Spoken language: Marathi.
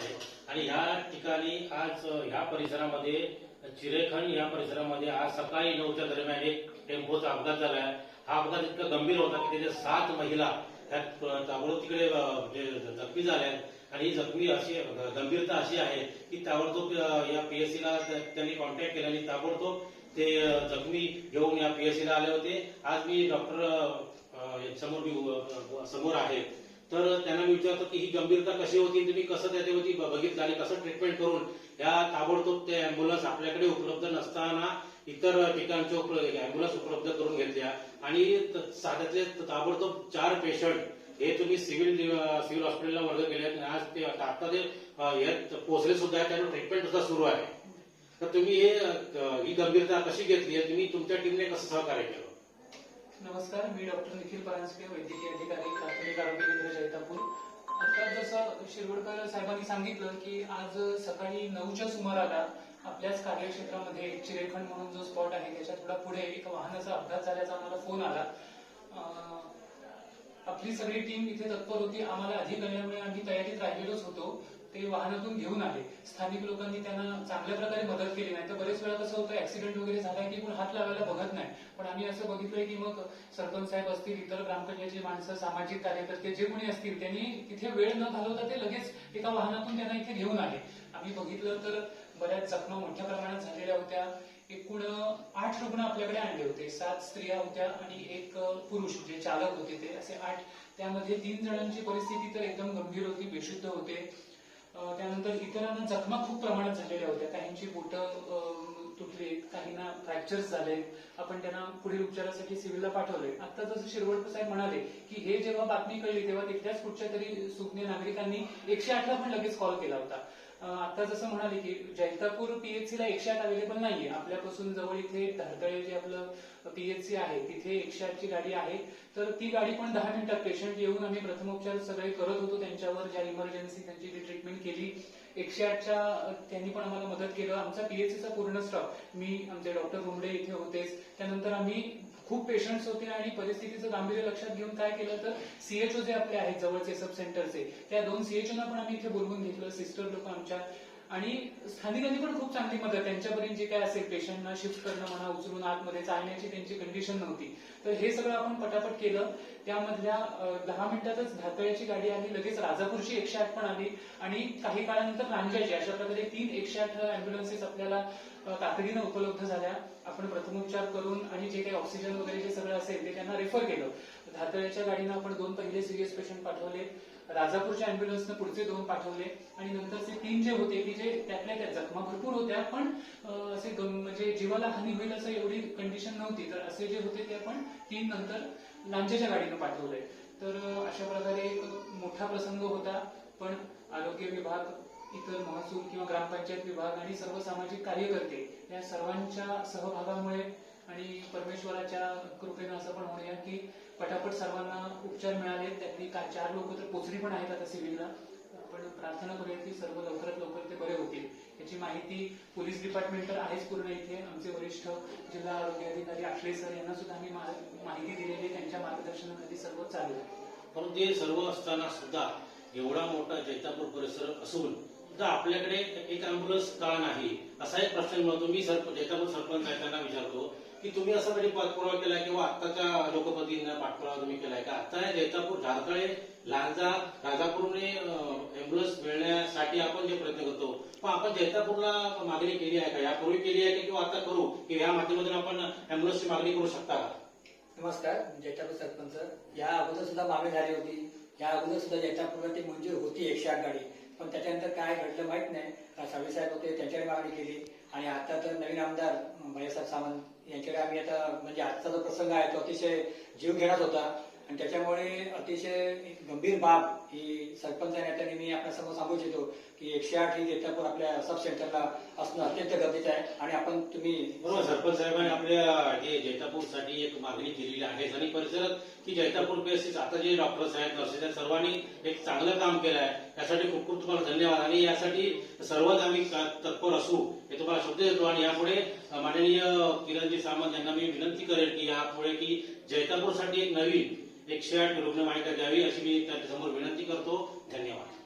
आहे. आणि ह्या ठिकाणी आज ह्या परिसरामध्ये चिरेखण या परिसरामध्ये आज सकाळी नऊच्या दरम्यान एक टेम्पोचा अपघात झाला आहे हा अपघात इतका गंभीर होता की त्याच्या सात महिला ताबडतोब तिकडे जखमी झाल्या आणि ही जखमी अशी गंभीरता अशी आहे की ताबडतोब या पीएससीला त्यांनी कॉन्टॅक्ट केला आणि ताबडतोब ते जखमी घेऊन या पीएससी ला आले होते. आज मी डॉक्टर समोर समोर आहे. तर त्यांना मी विचारतो की ही गंभीरता कशी होती तुम्ही कसं त्याच्यावरती बघितलं आणि कसं ट्रीटमेंट करून या ताबडतोब ते अँब्युलन्स आपल्याकडे उपलब्ध नसताना इतर ठिकाणचे अँब्युलन्स उपलब्ध करून घेतल्या. आणि साध्यातले ताबडतोब चार पेशंट हे तुम्ही सिव्हिल सिव्हिल हॉस्पिटलला वर्ग केले आहेत आणि आज ते आता ते पोहोचले सुद्धा आहेत ट्रीटमेंट सुद्धा सुरू आहे. तर तुम्ही हे ही गंभीरता कशी घेतली आहे? तुम्ही तुमच्या टीमने कसं सहकार्य केलं? नमस्कार मी डॉक्टर निखिल परांजपे वैद्यकीय अधिकारी प्राथमिक आरोग्य केंद्र जैतापूर. आता जसं शिरवडकर साहेबांनी सांगितलं की आज सकाळी नऊच्या सुमाराला आपल्याच कार्यक्षेत्रामध्ये चिरेखंड म्हणून जो स्पॉट आहे त्याच्या थोडा पुढे एका वाहनाचा अपघात झाल्याचा आम्हाला फोन आला. आपली सगळी टीम इथे तत्पर होती. आम्हाला अधिक आल्यामुळे आम्ही तयारीत राहिलेलोच होतो. ते वाहनातून घेऊन आले. स्थानिक लोकांनी त्यांना चांगल्या प्रकारे मदत केली नाही. तर बरेच वेळा कसं होतं ऍक्सिडेंट वगैरे झाला की कोण हात लावायला बघत नाही. पण आम्ही असं बघितलंय की मग सरपंच साहेब असतील इतर ग्रामपंचायतची माणसं सामाजिक कार्यकर्ते जे कोणी असतील त्यांनी तिथे वेळ न घालवता ते लगेच एका वाहनातून त्यांना इथे घेऊन आले. आम्ही बघितलं तर बऱ्याच जखमा मोठ्या प्रमाणात झालेल्या होत्या. एकूण आठ रुग्ण आपल्याकडे आणले होते. सात स्त्रिया होत्या आणि एक पुरुष जे चालक होते ते. असे आठ. त्यामध्ये तीन जणांची परिस्थिती तर एकदम गंभीर होती बेशुद्ध होते. त्यानंतर इतरांना जखमा खूप प्रमाणात झालेल्या होत्या. काहींची बोटं तुटली काहींना फ्रॅक्चर्स झाले आपण त्यांना पुढील उपचारासाठी सिव्हिलला पाठवले आता जसं शिरवडकर साहेब म्हणाले की हे जेव्हा बातमी कळली तेव्हा तिथल्याच कुठच्या तरी सुज्ञ नागरिकांनी एकशे आठला पण लगेच कॉल केला होता. आता जसं म्हणाले की जैतापूर पीएचसी ला एकशे आठ अवेलेबल नाहीये. आपल्यापासून जवळ इथे धडतळे जे आपलं पीएचसी आहे तिथे एकशे आठची गाडी आहे. तर ती गाडी पण दहा मिनिटात पेशंट येऊन आम्ही प्रथमोपचार सगळे करत होतो. त्यांच्यावर ज्या इमर्जन्सी त्यांची जी ट्रीटमेंट केली. एकशे आठच्या त्यांनी पण आम्हाला मदत केलं. आमचा पीएचसीचा पूर्ण स्टॉप मी आमचे डॉक्टर रुमडे इथे होतेच. त्यानंतर आम्ही खूप पेशंट्स होते आणि परिस्थितीचं गांभीर्य लक्षात घेऊन काय केलं तर सीएचओ जे आपले आहेत जवळचे सब सेंटरचे त्या दोन सीएचओना पण आम्ही इथे बोलवून घेतलं. सिस्टर लोक आमच्या आणि स्थानिकांनी पण खूप चांगली मदत त्यांच्यापर्यंत जे काय असेल पेशंटना शिफ्ट करणं म्हणा उचलून आतमध्ये चालण्याची त्यांची कंडिशन नव्हती. तर हे सगळं आपण पटापट केलं. त्यामधल्या दहा मिनिटातच धातळ्याची गाडी आली लगेच राजापूरची एकशे आठ पण आली आणि काही काळानंतर रांजाची अशा प्रकारे तीन एकशे आठ अँब्युलन्सेस आपल्याला तातडीनं उपलब्ध झाल्या. आपण प्रथमोपचार करून आणि जे काही ऑक्सिजन वगैरे जे सगळं असेल ते त्यांना रेफर केलं. धातळ्याच्या गाडीनं आपण दोन पहिले सिरियस पेशंट पाठवले. राजापूरच्या अँब्युलन्सनं पुढचे दोन पाठवले आणि नंतरचे तीन जे होते की जे त्यातल्या त्या जखमा भरपूर होत्या पण असे गम- म्हणजे जीवाला हानी होईल असं एवढी कंडिशन नव्हती. तर असे जे होते ते आपण तीन नंतर लांजेच्या गाडीनं पाठवले. तर अशा प्रकारे एक मोठा प्रसंग होता. पण आरोग्य विभाग इतर महसूल किंवा ग्रामपंचायत विभाग आणि सर्व सामाजिक कार्यकर्ते या सर्वांच्या सहभागामुळे आणि परमेश्वराच्या कृपेनं असं पण म्हणूया की पटापट सर्वांना उपचार मिळाले. त्यातली का चार लोक तर पोचली पण आहेत आता सिव्हिलला. आपण प्रार्थना करूया की सर्व लवकरात लवकर ते बरे होतील. याची माहिती पोलीस डिपार्टमेंट तर आहेच पूर्ण इथे. आमचे वरिष्ठ जिल्हा आरोग्य अधिकारी आठले सर यांना सुद्धा आम्ही माहिती दिलेली त्यांच्या मार्गदर्शनाखाली सर्व चालू आहे. परंतु हे सर्व असताना सुद्धा एवढा मोठा जैतापूर परिसर असून सुद्धा आपल्याकडे एक अँब्युलन्स का नाही? असा एक प्रश्न मिळतो मी सर जैतापूर सरपंच आहे त्यांना विचारतो. की तुम्ही असा कधी पाठपुरावा केलाय किंवा आत्ताच्या लोकप्रतिनिधींना पाठपुरावा तुम्ही केलाय का? आता जैतापूर झारतळे लांजा राजापूरने अँब्युलन्स मिळण्यासाठी आपण जे प्रयत्न करतो पण आपण जैतापूरला मागणी केली आहे का? यापूर्वी केली आहे का किंवा आता करू? की या माध्यमातून आपण अँब्युलन्सची मागणी करू शकता का? नमस्कार जैतापूर सरपंच. या अगोदर सुद्धा मागणी झाली होती. या अगोदर सुद्धा जैतापूरला ती मंजूर होती एकशे आठ गाडी. पण त्याच्यानंतर काय घडलं माहीत नाही. सावे साहेब होते त्यांच्याकडे मागणी केली. आणि आता तर नवीन आमदार भैयासाहेब सावंत यांच्याकडे आम्ही आता म्हणजे आजचा जो प्रसंग आहे तो अतिशय जीव घेण्यात होता. आणि त्याच्यामुळे अतिशय गंभीर बाब ही सरपंच या नेत्याने मी आपल्यासमोर सांगू इच्छितो की एकशे आठ ही जैतापूर आपल्या सब सेंटरला असणं अत्यंत गरजेचं आहे. आणि आपण तुम्ही बरोबर सरपंच साहेबांनी आपल्या हे जैतापूरसाठी एक मागणी केलेली आहे. आणि परिसरात की जैतापूर पीएससी आता जे डॉक्टर्स आहेत नर्सेस आहेत सर्वांनी एक चांगलं काम केलं आहे त्यासाठी खूप खूप तुम्हाला धन्यवाद. आणि यासाठी सर्वच आम्ही तत्पर असू तुम्हाला शब्द देतो आणि यापुढे माननीय किरणजी सामंत यांना मी विनंती करेल की यापुढे की जैतापूरसाठी एक नवीन एकशे आठ रुग्णवाहिका द्यावी अशी मी त्यांच्यासमोर विनंती करतो. धन्यवाद.